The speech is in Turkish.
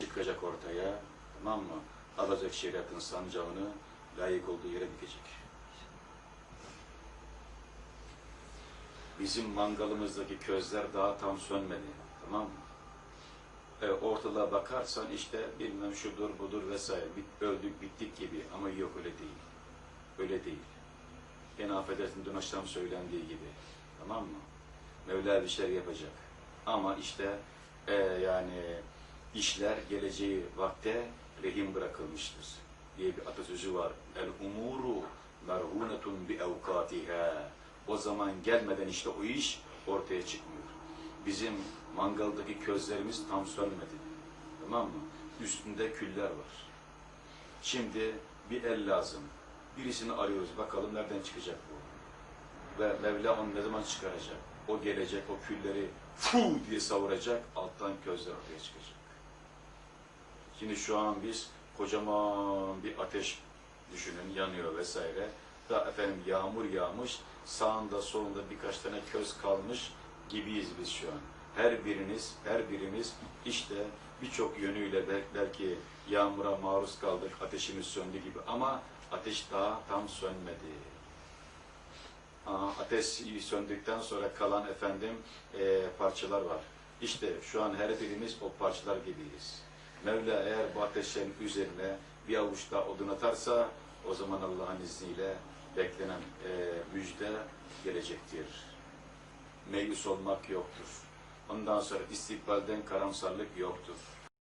çıkacak ortaya. Tamam mı? Alacak şeriatın sancağını layık olduğu yere dikecek. Bizim mangalımızdaki közler daha tam sönmedi. Tamam mı? E, ortalığa bakarsan işte bilmem şudur budur vesaire. Bit, öldük bittik gibi ama yok öyle değil. Öyle değil. Gene affedersin dün akşam söylendiği gibi. Tamam mı? Mevla bir şeyler yapacak. Ama işte e, yani işler geleceği vakte rehin bırakılmıştır diye bir atasözü var. El umuru merhunetun bi evkatiha. O zaman gelmeden işte o iş ortaya çıkmıyor. Bizim mangaldaki közlerimiz tam sönmedi. Tamam mı? Üstünde küller var. Şimdi bir el lazım. Birisini arıyoruz. Bakalım nereden çıkacak bu? Ve Mevla onu ne zaman çıkaracak? O gelecek, o külleri fu diye savuracak, alttan közler ortaya çıkacak. Şimdi şu an biz kocaman bir ateş düşünün, yanıyor vesaire. Da efendim yağmur yağmış, sağında solunda birkaç tane köz kalmış gibiyiz biz şu an. Her biriniz, her birimiz işte birçok yönüyle bel- belki yağmura maruz kaldık, ateşimiz söndü gibi ama ateş daha tam sönmedi. Ateş söndükten sonra kalan efendim eee, parçalar var. İşte şu an her birimiz o parçalar gibiyiz. Mevla eğer bu ateşlerin üzerine bir avuç daha odun atarsa o zaman Allah'ın izniyle beklenen eee, müjde gelecektir. Meyus olmak yoktur. Ondan sonra istikbalden karamsarlık yoktur.